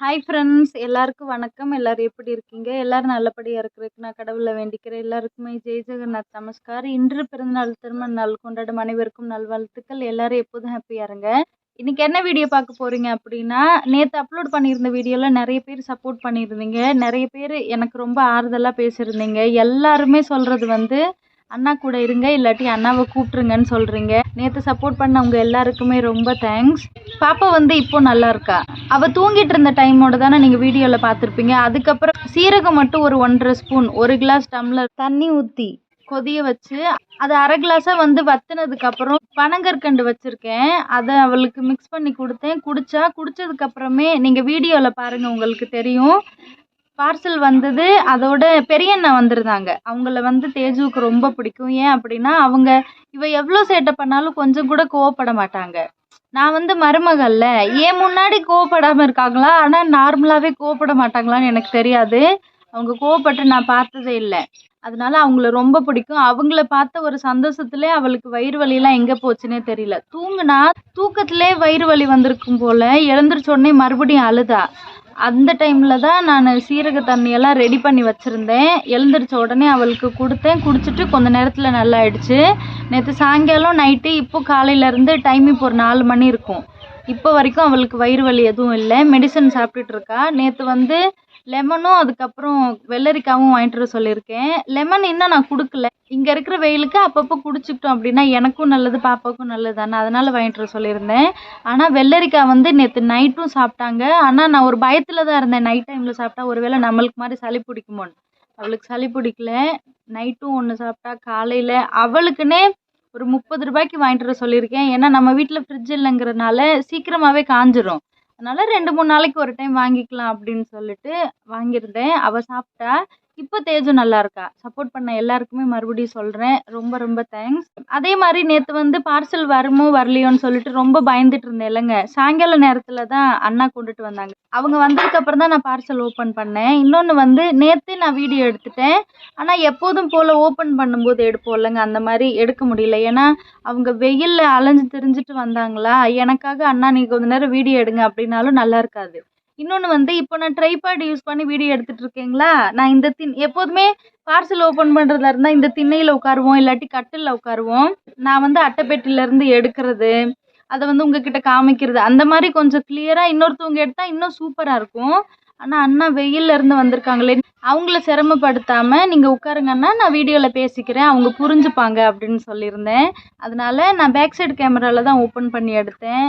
Hi friends எல்லாருக்கும் வணக்கம். எல்லாரும் எப்படி இருக்கீங்க? எல்லாரும் நல்லபடியாக இருக்கிறதுக்கு நான் கடவுளை வேண்டிக்கிறேன். எல்லாருக்குமே ஜெய் ஜெகநாத் நமஸ்கார். இன்று பிறந்தநாள் திருமண நாள் கொண்டாடும் அனைவருக்கும் நல்வாழ்த்துக்கள். எல்லாரும் எப்போதும் ஹாப்பியாக இருங்க. இன்னைக்கு என்ன வீடியோ பார்க்க போகிறீங்க அப்படின்னா நேற்று அப்லோட் பண்ணியிருந்த வீடியோவில் நிறைய பேர் சப்போர்ட் பண்ணியிருந்தீங்க. நிறைய பேர் எனக்கு ரொம்ப ஆறுதலாக பேசியிருந்தீங்க. எல்லாருமே சொல்கிறது வந்து அண்ணா கூட இருங்க இல்லாட்டி அண்ணாவை கூப்பிட்ருங்கன்னு சொல்கிறீங்க நேற்று சப்போர்ட் பண்ணவங்க எல்லாருக்குமே ரொம்ப தேங்க்ஸ் பாப்பா வந்து இப்போ நல்லா இருக்கா? அவள் தூங்கிட்டு இருந்த டைமோட தானே நீங்கள் வீடியோவில் பார்த்துருப்பீங்க. அதுக்கப்புறம் சீரகம் மட்டும் ஒரு ஒன்றரை ஸ்பூன் ஒரு கிளாஸ் டம்ளர் தண்ணி ஊற்றி கொதிய வச்சு அது அரை கிளாஸாக வந்து வத்தினதுக்கப்புறம் பனங்கற்கண்டு வச்சுருக்கேன். அதை அவளுக்கு மிக்ஸ் பண்ணி கொடுத்தேன். குடித்தா குடித்ததுக்கப்புறமே நீங்கள் வீடியோவில் பாருங்கள் உங்களுக்கு தெரியும். பார்சல் வந்தது அதோட பெரியண்ணா வந்திருந்தாங்க. அவங்கள வந்து தேஜுவுக்கு ரொம்ப பிடிக்கும். ஏன் அப்படின்னா அவங்க இவ எவ்வளோ சேட்டை பண்ணாலும் கொஞ்சம் கூட கோவப்பட மாட்டாங்க. நான் வந்து மருமகள்ல. ஏன் முன்னாடி கோவப்படாமல் இருக்காங்களா? ஆனால் நார்மலாகவே கோவப்பட மாட்டாங்களான்னு எனக்கு தெரியாது. அவங்க கோவப்பட்டு நான் பார்த்ததே இல்லை. அதனால அவங்கள ரொம்ப பிடிக்கும். அவங்கள பார்த்த ஒரு சந்தோஷத்துலேயே அவளுக்கு வயிறு வலியெல்லாம் எங்கே போச்சுன்னே தெரியல. தூங்குனா தூக்கத்திலே வயிறு வலி வந்திருக்கும் போல எழுந்திரிச்சோடனே மறுபடியும் அழுதா. அந்த டைமில் தான் நான் சீரக தண்ணியெல்லாம் ரெடி பண்ணி வச்சுருந்தேன். எழுந்திரிச்ச உடனே அவளுக்கு கொடுத்தேன். குடிச்சிட்டு கொஞ்ச நேரத்தில் நல்லா ஆயிடுச்சு நேற்று சாயங்காலம் நைட்டு இப்போ காலையிலேருந்து டைம் இப்போ ஒரு நாலு மணி இருக்கும். இப்போ வரைக்கும் அவளுக்கு வயிறு வலி எதுவும் இல்லை. மெடிசன் சாப்பிட்டுட்டு இருக்கா. நேற்று வந்து லெமனும் அதுக்கப்புறம் வெள்ளரிக்காவும் வாங்கிட்டு வர சொல்லியிருக்கேன். லெமன் இன்னும் நான் கொடுக்கல. இங்கே இருக்கிற வெயிலுக்கு அப்பப்போ குடிச்சிக்கிட்டோம் அப்படின்னா எனக்கும் நல்லது பாப்பாவுக்கும் நல்லது தானே. அதனால் வாங்கிட்டு வர சொல்லியிருந்தேன். ஆனால் வெள்ளரிக்காய் வந்து நேற்று நைட்டும் சாப்பிட்டாங்க. ஆனால் நான் ஒரு பயத்தில் தான் இருந்தேன். நைட் டைமில் சாப்பிட்டா ஒருவேளை நம்மளுக்கு மாதிரி சளி பிடிக்குமோன்னு. அவளுக்கு சளி பிடிக்கல. நைட்டும் ஒன்று சாப்பிட்டா காலையில் அவளுக்குன்னே ஒரு முப்பது ரூபாய்க்கு வாங்கிட்டு வர சொல்லியிருக்கேன். ஏன்னா நம்ம வீட்டில் ஃப்ரிட்ஜ் இல்லைங்கிறதுனால சீக்கிரமாகவே காஞ்சிரும். அதனால் ரெண்டு மூணு நாளைக்கு ஒரு டைம் வாங்கிக்கலாம் அப்படின்னு சொல்லிட்டு வாங்கியிருந்தேன். அவள் சாப்பிட்டா இப்போ தேஜு நல்லா இருக்கா சப்போர்ட் பண்ண எல்லாருக்குமே மறுபடியும் சொல்கிறேன் ரொம்ப ரொம்ப தேங்க்ஸ் அதே மாதிரி நேற்று வந்து பார்சல் வருமோ வரலையோன்னு சொல்லிட்டு ரொம்ப பயந்துட்டு இருந்தேன் இல்லைங்க. சாயங்கால நேரத்தில் தான் அண்ணா கொண்டுட்டு வந்தாங்க. அவங்க வந்ததுக்கப்புறம் தான் நான் பார்சல் ஓப்பன் பண்ணேன். இன்னொன்று வந்து நேற்று நான் வீடியோ எடுத்துட்டேன். ஆனால் எப்போதும் போல் ஓப்பன் பண்ணும்போது எடுப்போம் இல்லைங்க. அந்த மாதிரி எடுக்க முடியல. ஏன்னா அவங்க வெயிலில் அலைஞ்சு திரிஞ்சிட்டு வந்தாங்களா? எனக்காக அண்ணா நீங்கள் கொஞ்ச நேரம் வீடியோ எடுங்க அப்படின்னாலும் நல்லா இருக்காது. இன்னொன்று வந்து இப்போ நான் ட்ரைபேட் யூஸ் பண்ணி வீடியோ எடுத்துகிட்டு இருக்கேங்களா? நான் இந்த தின் எப்போதுமே பார்சல் ஓப்பன் பண்ணுறதா இருந்தால் இந்த திண்ணையில் உட்காருவோம் இல்லாட்டி கட்டிலில் உட்காருவோம். நான் வந்து அட்டைப்பெட்டிலேருந்து எடுக்கிறது அதை வந்து உங்ககிட்ட காமிக்கிறது அந்த மாதிரி கொஞ்சம் கிளியராக இன்னொருத்தவங்க எடுத்தால் இன்னும் சூப்பராக இருக்கும். ஆனால் அண்ணா வெயில்ல இருந்து வந்திருக்காங்களே அவங்கள சிரமப்படுத்தாமல் நீங்கள் உட்காருங்கன்னா நான் வீடியோவில் பேசிக்கிறேன் அவங்க புரிஞ்சுப்பாங்க அப்படின்னு சொல்லியிருந்தேன். அதனால நான் பேக் சைடு கேமராவில் தான் ஓப்பன் பண்ணி எடுத்தேன்.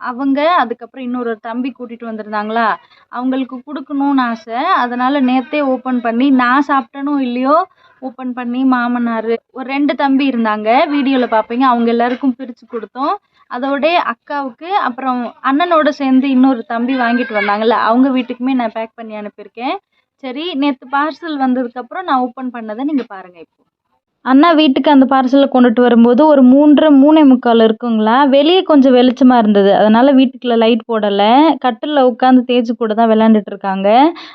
அவங்க அதுக்கப்புறம் இன்னொரு தம்பி கூட்டிகிட்டு வந்திருந்தாங்களா? அவங்களுக்கு கொடுக்கணும்னு ஆசை. அதனால் நேற்றே ஓப்பன் பண்ணி நான் சாப்பிட்டேனோ இல்லையோ ஓப்பன் பண்ணி மாமனார் ஒரு ரெண்டு தம்பி இருந்தாங்க. வீடியோவில் பார்ப்பீங்க அவங்க எல்லாருக்கும் பிரித்து கொடுத்தோம். அதோடய அக்காவுக்கு அப்புறம் அண்ணனோட சேர்ந்து இன்னொரு தம்பி வாங்கிட்டு வந்தாங்கல்ல அவங்க வீட்டுக்குமே நான் பேக் பண்ணி அனுப்பியிருக்கேன். சரி நேற்று பார்சல் வந்ததுக்கப்புறம் நான் ஓப்பன் பண்ணதை நீங்கள் பாருங்கள் இப்போது அண்ணா வீட்டுக்கு அந்த பார்சலை கொண்டுட்டு வரும்போது ஒரு மூன்றரை மூணே முக்கால் இருக்குங்களா? வெளியே கொஞ்சம் வெளிச்சமாக இருந்தது. அதனால் வீட்டுக்குள்ளே லைட் போடலை. கட்டிலில் உட்காந்து தேஜு கூட தான் விளாண்டுட்டு இருக்காங்க.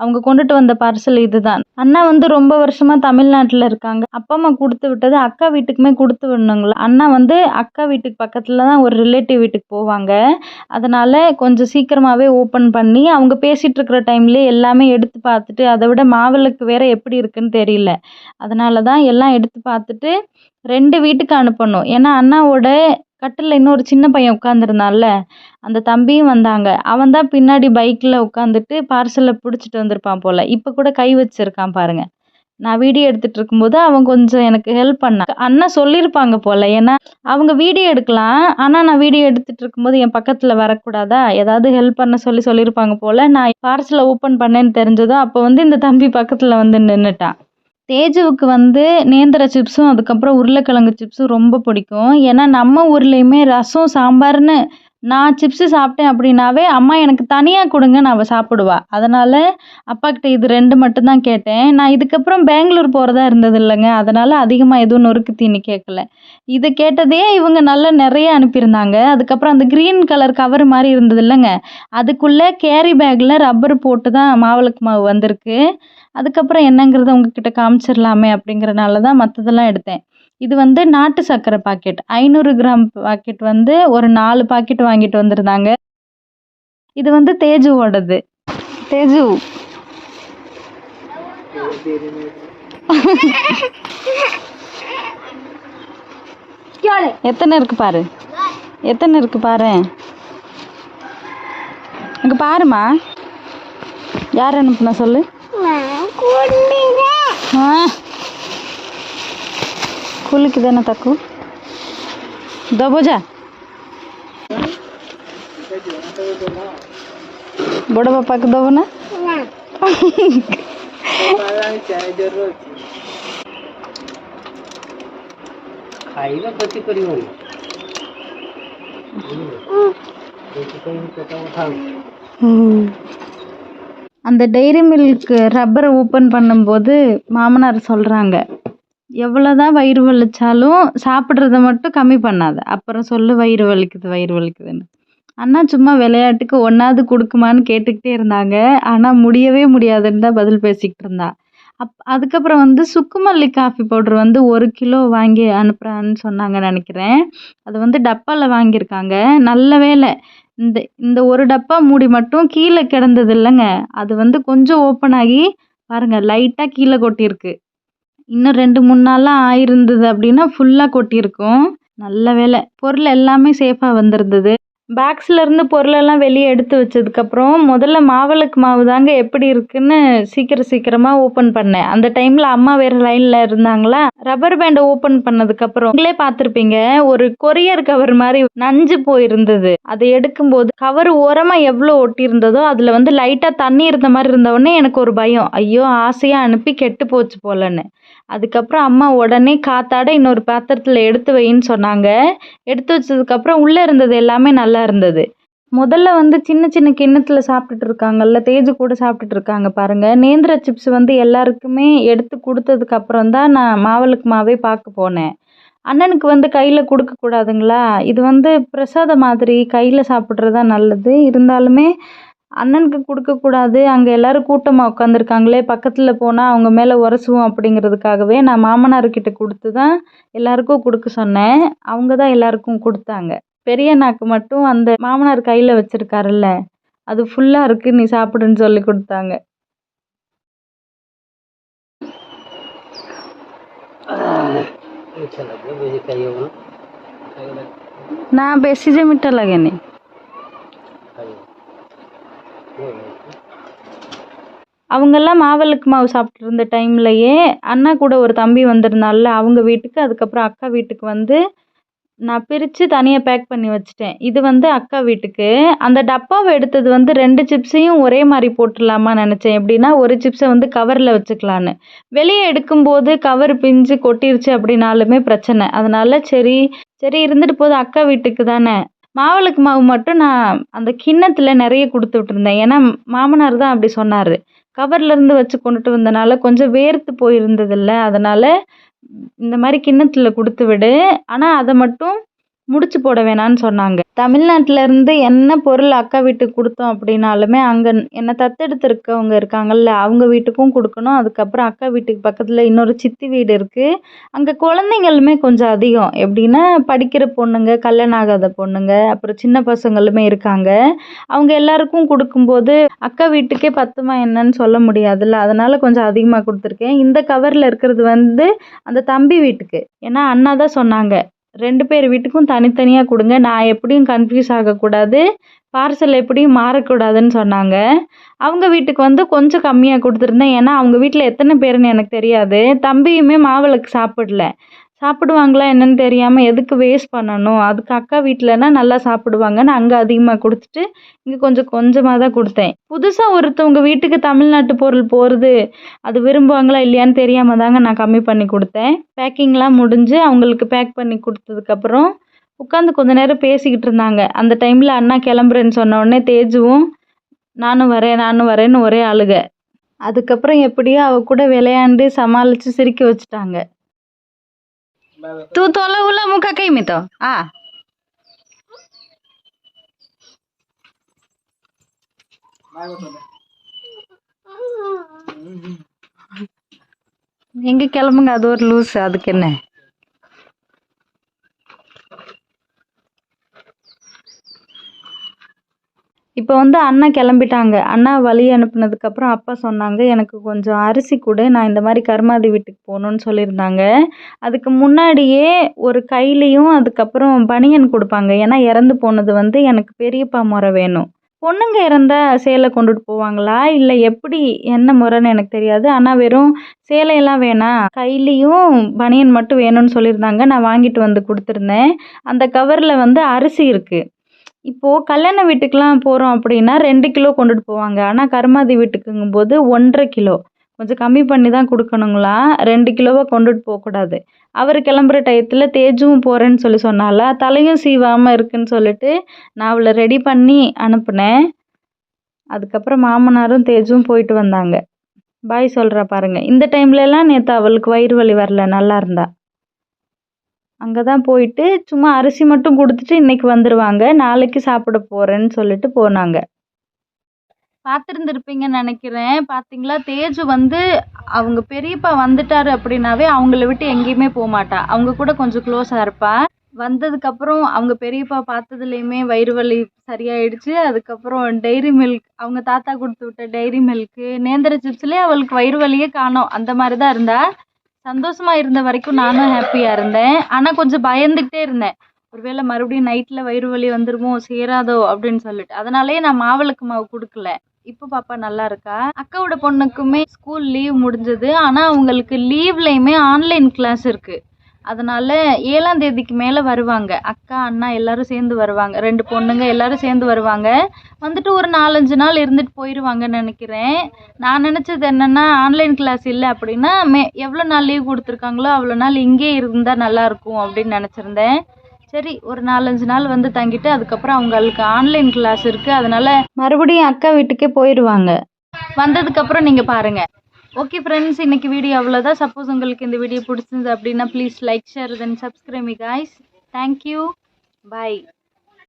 அவங்க கொண்டுட்டு வந்த பார்சல் இதுதான். அண்ணா வந்து ரொம்ப வருஷமாக தமிழ்நாட்டில் இருக்காங்க. அப்பா அம்மா கொடுத்து விட்டது அக்கா வீட்டுக்குமே கொடுத்து விடணுங்களா? அண்ணா வந்து அக்கா வீட்டுக்கு பக்கத்தில் தான் ஒரு ரிலேட்டிவ் வீட்டுக்கு போவாங்க. அதனால் கொஞ்சம் சீக்கிரமாகவே ஓப்பன் பண்ணி அவங்க பேசிகிட்டு இருக்கிற டைம்லேயே எல்லாமே எடுத்து பார்த்துட்டு அதை விட மாவிளக்கு வேறு எப்படி இருக்குன்னு தெரியல. அதனால தான் எல்லாம் எடுத்து பார்த்துட்டு ரெண்டு வீட்டுக்கு அனுப்பணும். ஏன்னா அண்ணாவோட கட்டிலில் இன்னொரு சின்ன பையன் உட்காந்துருந்தான்ல அந்த தம்பியும் வந்தாங்க. அவன் தான் பின்னாடி பைக்கில் உட்காந்துட்டு பார்சலை பிடிச்சிட்டு வந்திருப்பான் போல். இப்போ கூட கை வச்சிருக்கான் பாருங்கள் நான் வீடியோ எடுத்துகிட்டு இருக்கும்போது அவன் கொஞ்சம் எனக்கு ஹெல்ப் பண்ணான். அண்ணா சொல்லியிருப்பாங்க போல் ஏன்னா அவங்க வீடியோ எடுக்கலாம். ஆனால் நான் வீடியோ எடுத்துகிட்டு இருக்கும்போது என் பக்கத்தில் வரக்கூடாதா? ஏதாவது ஹெல்ப் பண்ண சொல்லி சொல்லியிருப்பாங்க போல். நான் பார்சலை ஓப்பன் பண்ணேன்னு தெரிஞ்சதும் அப்போ வந்து இந்த தம்பி பக்கத்தில் வந்து நின்றுட்டான் தேஜுவுக்கு வந்து நேந்திர சிப்ஸும் அதுக்கப்புறம் உருளைக்கிழங்கு சிப்ஸும் ரொம்ப பிடிக்கும். ஏன்னா நம்ம ஊர்லேயுமே ரசம் சாம்பார்னு நான் சிப்ஸு சாப்பிட்டேன் அப்படின்னாவே அம்மா எனக்கு தனியாக கொடுங்கன்னு அவள் சாப்பிடுவா. அதனால் அப்பாக்கிட்ட இது ரெண்டு மட்டும்தான் கேட்டேன். நான் இதுக்கப்புறம் பெங்களூர் போகிறதா இருந்தது இல்லைங்க. அதனால் அதிகமாக எதுவும் நொறுக்கு தீனி கேட்கல. இது கேட்டதே இவங்க நல்லா நிறைய அனுப்பியிருந்தாங்க. அதுக்கப்புறம் அந்த க்ரீன் கலர் கவர் மாதிரி இருந்தது இல்லைங்க. அதுக்குள்ளே கேரி பேக்கில் ரப்பர் போட்டு தான் மாவிளக்கு மாவு வந்திருக்கு. அதுக்கப்புறம் என்னங்கிறத உங்ககிட்ட காமிச்சிடலாமே அப்படிங்கிறனால தான் மற்றதெல்லாம் எடுத்தேன். இது வந்து நாட்டு சர்க்கரை பாக்கெட் ஐநூறு கிராம் பாக்கெட் வந்து ஒரு நாலு பாக்கெட் வாங்கிட்டு வந்திருந்தாங்க. இது வந்து தேஜுவோடது. தேஜு. எத்தனை இருக்கு பாரு. எத்தனை இருக்கு பாரு. இங்கே பாருமா யார் அனுப்புனா சொல்லு. ଖୋଲିକିଦେନ ତାକୁ ଦବ ଯା ବଡ଼ ବାପାକୁ ଦବ ନା ଖାଇବା କ୍ଷତି କରିବନି ସେଥିପାଇଁ କଥା କଥା அந்த டைரி மில்க்கு ரப்பரை ஓப்பன் பண்ணும்போது மாமனார் சொல்கிறாங்க எவ்வளோதான் வயிறு வலிச்சாலும் சாப்பிட்றத மட்டும் கம்மி பண்ணாத. அப்புறம் சொல்லு வயிறு வலிக்குது வயிறு வலிக்குதுன்னு. அண்ணா சும்மா விளையாட்டுக்கு ஒன்றாவது கொடுக்குமான்னு கேட்டுக்கிட்டே இருந்தாங்க. ஆனால் முடியவே முடியாதுன்னு தான் பதில் பேசிக்கிட்டு இருந்தாள் அப் அதுக்கப்புறம் வந்து சுக்குமல்லி காஃபி பவுட்ரு வந்து ஒரு கிலோ வாங்கி அனுப்புகிறான்னு சொன்னாங்க நினைக்கிறேன். அது வந்து டப்பாவில் வாங்கியிருக்காங்க. நல்ல வேலை இந்த இந்த ஒரு டப்பா மூடி மட்டும் கீழே கிடந்தது இல்லைங்க. அது வந்து கொஞ்சம் ஓப்பன் ஆகி பாருங்கள் லைட்டாக கீழே கொட்டியிருக்கு. இன்னும் ரெண்டு மூணு நாளாக ஆயிருந்தது அப்படின்னா ஃபுல்லாக கொட்டியிருக்கும். நல்ல வேலை. பொருள் எல்லாமே சேஃபாக வந்திருந்தது. பாக்ஸில் இருந்து பொருளெல்லாம் வெளியே எடுத்து வச்சதுக்கப்புறம் முதல்ல மாவிளக்கு மாவு தாங்க எப்படி இருக்குன்னு சீக்கிரம் சீக்கிரமாக ஓப்பன் பண்ணேன். அந்த டைமில் அம்மா வேறு லைனில் இருந்தாங்களா? ரப்பர் பேண்டை ஓப்பன் பண்ணதுக்கப்புறம் நீங்களே பார்த்துருப்பீங்க ஒரு கொரியர் கவர் மாதிரி நஞ்சு போயிருந்தது. அதை எடுக்கும்போது கவர் ஓரமாக எவ்வளோ ஒட்டியிருந்ததோ அதில் வந்து லைட்டாக தண்ணி இருந்த மாதிரி இருந்த உடனே எனக்கு ஒரு பயம். ஐயோ ஆசையாக அனுப்பி கெட்டு போச்சு போலன்னு. அதுக்கப்புறம் அம்மா உடனே காத்தாட இன்னொரு பாத்திரத்தில் எடுத்து வைன்னு சொன்னாங்க. எடுத்து வச்சதுக்கப்புறம் உள்ளே இருந்தது எல்லாமே நல்லா இருந்தது. முதல்ல வந்து சின்ன சின்ன கிண்ணத்தில் சாப்பிட்டுட்டு இருக்காங்கல்ல தேஜு கூட சாப்பிட்டுட்டு இருக்காங்க பாருங்கள் நேந்திர சிப்ஸ் வந்து எல்லாருக்குமே எடுத்து கொடுத்ததுக்கப்புறம் தான் நான் மாவளுக்கு மாவே பார்க்க போனேன். அண்ணனுக்கு வந்து கையில் கொடுக்கக்கூடாதுங்களா இது வந்து பிரசாதம் மாதிரி கையில் சாப்பிட்றது தான் நல்லது. இருந்தாலுமே அண்ணனுக்கு கொடுக்கக்கூடாது. அங்கே எல்லோரும் கூட்டமாக உட்காந்துருக்காங்களே பக்கத்தில் போனால் அவங்க மேலே உரசுவோம் அப்படிங்கிறதுக்காகவே நான் மாமனார்கிட்ட கொடுத்து தான் எல்லாருக்கும் கொடுக்க சொன்னேன். அவங்க தான் எல்லாருக்கும் கொடுத்தாங்க. பெரிய அண்ணாக்கு மட்டும் அந்த மாமனார் கையில் வச்சுருக்காருல்ல. அது ஃபுல்லாக இருக்குது நீ சாப்பிடுன்னு சொல்லி கொடுத்தாங்க. நான் बेसी जे அவங்கெல்லாம் மாவிளக்கு மாவு சாப்பிட்டு இருந்த டைம்லையே அண்ணா கூட ஒரு தம்பி வந்திருந்தால அவங்க வீட்டுக்கு அதுக்கப்புறம் அக்கா வீட்டுக்கு வந்து நான் பிரித்து தனியாக பேக் பண்ணி வச்சுட்டேன். இது வந்து அக்கா வீட்டுக்கு. அந்த டப்பாவை எடுத்தது வந்து ரெண்டு சிப்ஸையும் ஒரே மாதிரி போட்டுடலாமா நினச்சேன். எப்படின்னா ஒரு சிப்ஸை வந்து கவரில் வச்சுக்கலான்னு. வெளியே எடுக்கும்போது கவர் பிஞ்சு கொட்டிருச்சு அப்படின்னாலுமே பிரச்சனை. அதனால சரி சரி இருந்துட்டு போகுது அக்கா வீட்டுக்கு தானே. மாவிளக்கு மாவு மட்டும் நான் அந்த கிண்ணத்தில் நிறைய கொடுத்து விட்டுருந்தேன். ஏன்னா மாமனார் தான் அப்படி சொன்னார். கவர்ல இருந்து வச்சு கொண்டுட்டு வந்தனால கொஞ்சம் வேர்த்து போயிருந்ததில்ல. அதனால் இந்த மாதிரி கிண்ணத்தில் கொடுத்து விடு. ஆனால் அதை மட்டும் முடிச்சு போட வேணான்னு சொன்னாங்க. தமிழ்நாட்டுல இருந்து என்ன பொருள் அக்கா வீட்டுக்கு கொடுத்தோம் அப்படின்னாலுமே அங்கே என்னை தத்தெடுத்திருக்கவங்க இருக்காங்கல்ல அவங்க வீட்டுக்கும் கொடுக்கணும். அதுக்கப்புறம் அக்கா வீட்டுக்கு பக்கத்தில் இன்னொரு சித்தி வீடு இருக்குது அங்கே குழந்தைங்களுமே கொஞ்சம் அதிகம். எப்படின்னா படிக்கிற பொண்ணுங்க கல்யாணம் ஆகாத பொண்ணுங்க அப்புறம் சின்ன பசங்களுமே இருக்காங்க. அவங்க எல்லாருக்கும் கொடுக்கும்போது அக்கா வீட்டுக்கே பத்துமா என்னன்னு சொல்ல முடியாதுல்ல. அதனால கொஞ்சம் அதிகமாக கொடுத்துருக்கேன். இந்த கவரில் இருக்கிறது வந்து அந்த தம்பி வீட்டுக்கு. ஏன்னா அண்ணா தான் சொன்னாங்க. ரெண்டு பேர் வீட்டுக்கும் தனித்தனியாக கொடுங்க. நான் எப்படியும் கன்ஃபியூஸ் ஆகக்கூடாது. பார்சல் எப்படியும் மாறக்கூடாதுன்னு சொன்னாங்க. அவங்க வீட்டுக்கு வந்து கொஞ்சம் கம்மியாக கொடுத்துருந்தேன். ஏன்னா அவங்க வீட்டில் எத்தனை பேருன்னு எனக்கு தெரியாது. தம்பியுமே மாவிளக்கு சாப்பிடல. சாப்பிடுவாங்களா என்னன்னு தெரியாமல் எதுக்கு வேஸ்ட் பண்ணணும்? அதுக்கு அக்கா வீட்டிலனா நல்லா சாப்பிடுவாங்கன்னு அங்கே அதிகமாக கொடுத்துட்டு இங்கே கொஞ்சம் கொஞ்சமாக தான் கொடுத்தேன். புதுசாக ஒருத்தவங்க வீட்டுக்கு தமிழ்நாட்டு பொருள் போகிறது அது விரும்புவாங்களா இல்லையான்னு தெரியாமல் தாங்க நான் கம்மி பண்ணி கொடுத்தேன். பேக்கிங்லாம் முடிஞ்சு அவங்களுக்கு பேக் பண்ணி கொடுத்ததுக்கப்புறம் உட்காந்து கொஞ்ச நேரம் பேசிக்கிட்டு இருந்தாங்க. அந்த டைமில் அண்ணா கிளம்புறேன்னு சொன்ன உடனே தேஜுவும் நானும் வரேன் நானும் வரேன்னு ஒரே அழுக அதுக்கப்புறம் எப்படியோ அவ கூட விளையாண்டு சமாளித்து சிரிக்க வச்சுட்டாங்க. તું તોલે ઉલા મુખા કઈ મી તો આ எங்க கிளம்புங்க அது ஒரு லூஸ் அதுக்கு என்ன இப்போ வந்து அண்ணா கிளம்பிட்டாங்க. அண்ணா வழி அனுப்புனதுக்கப்புறம் அப்பா சொன்னாங்க எனக்கு கொஞ்சம் அரிசி கொடு நான் இந்த மாதிரி கருமாதி வீட்டுக்கு போகணுன்னு சொல்லியிருந்தாங்க. அதுக்கு முன்னாடியே ஒரு கைலியும் அதுக்கப்புறம் பனியன் கொடுப்பாங்க. ஏன்னா இறந்து போனது வந்து எனக்கு பெரியப்பா முறை வேணும். பொண்ணுங்க இறந்தால் சேலை கொண்டுட்டு போவாங்களா? இல்லை எப்படி? என்ன முறைன்னு எனக்கு தெரியாது. ஆனால் வெறும் சேலையெல்லாம் வேணாம் கையிலையும் பனியன் மட்டும் வேணும்னு சொல்லியிருந்தாங்க. நான் வாங்கிட்டு வந்து கொடுத்துருந்தேன். அந்த கவரில் வந்து அரிசி இருக்குது இப்போது கல்யாண வீட்டுக்கெலாம் போகிறோம் அப்படின்னா ரெண்டு கிலோ கொண்டுட்டு போவாங்க. ஆனால் கருமாதி வீட்டுக்குங்கும்போது ஒன்றரை கிலோ. கொஞ்சம் கம்மி பண்ணி தான் கொடுக்கணுங்களா? ரெண்டு கிலோவாக கொண்டுட்டு போகக்கூடாது. அவர் கிளம்புற டயத்தில் தேஜுவும் போகிறேன்னு சொல்லி சொன்னால தலையும் சீவாமல் இருக்குன்னு சொல்லிட்டு நான் அவளை ரெடி பண்ணி அனுப்புனேன். அதுக்கப்புறம் மாமனாரும் தேஜும் போயிட்டு வந்தாங்க. பாய் சொல்கிறா பாருங்கள் இந்த டைம்லலாம் நேற்று அவளுக்கு வயிறு வலி வரல நல்லா இருந்தா. அங்கே தான் போயிட்டு சும்மா அரிசி மட்டும் கொடுத்துட்டு இன்றைக்கி வந்துடுவாங்க நாளைக்கு சாப்பிட போகிறேன்னு சொல்லிட்டு போனாங்க. பார்த்துருந்துருப்பீங்கன்னு நினைக்கிறேன். பார்த்தீங்களா? தேஜு வந்து அவங்க பெரியப்பா வந்துட்டாரு அப்படின்னாவே அவங்கள விட்டு எங்கேயுமே போக மாட்டா. அவங்க கூட கொஞ்சம் க்ளோஸாக இருப்பா. வந்ததுக்கப்புறம் அவங்க பெரியப்பா பார்த்ததுலேயுமே வயிறு வலி சரியாயிடுச்சு. அதுக்கப்புறம் டெய்ரி மில்க் அவங்க தாத்தா கொடுத்து விட்ட டெய்ரி மில்க்கு நேந்திர சிப்ஸ்லேயே அவளுக்கு வயிறு வலியே காணோம். அந்த மாதிரி தான் இருந்தா. சந்தோஷமா இருந்த வரைக்கும் நானும் ஹாப்பியாக இருந்தேன். ஆனால் கொஞ்சம் பயந்துகிட்டே இருந்தேன். ஒருவேளை மறுபடியும் நைட்டில் வயிறு வலி வந்துருமோ சேராதோ அப்படின்னு சொல்லிட்டு. அதனாலேயே நான் மாவிளக்கு மாவு கொடுக்கல. இப்போ பாப்பா நல்லா இருக்கா? அக்காவோட பொண்ணுக்குமே ஸ்கூல் லீவ் முடிஞ்சது. ஆனால் அவங்களுக்கு லீவ்லையுமே ஆன்லைன் கிளாஸ் இருக்குது அதனால் ஏழாம் தேதிக்கு மேலே வருவாங்க. அக்கா அண்ணா எல்லாரும் சேர்ந்து வருவாங்க. ரெண்டு பொண்ணுங்க எல்லாரும் சேர்ந்து வருவாங்க. வந்துட்டு ஒரு நாலஞ்சு நாள் இருந்துட்டு போயிடுவாங்கன்னு நினைக்கிறேன். நான் நினச்சது என்னென்னா ஆன்லைன் கிளாஸ் இல்லை அப்படின்னா மே எவ்வளோ நாள் லீவ் கொடுத்துருக்காங்களோ அவ்வளோ நாள் இங்கே இருந்தால் நல்லாயிருக்கும் அப்படின்னு நினச்சிருந்தேன். சரி ஒரு நாலஞ்சு நாள் வந்து தங்கிட்டு அதுக்கப்புறம் அவங்களுக்கு ஆன்லைன் கிளாஸ் இருக்குது அதனால் மறுபடியும் அக்கா வீட்டுக்கே போயிடுவாங்க வந்ததுக்கப்புறம் நீங்கள் பாருங்கள் ஓகே ஃப்ரெண்ட்ஸ் இன்னைக்கு வீடியோ அவ்வளோதான் சப்போஸ் உங்களுக்கு இந்த வீடியோ பிடிச்சிருந்தது அப்படின்னா please like share then subscribe guys thank you bye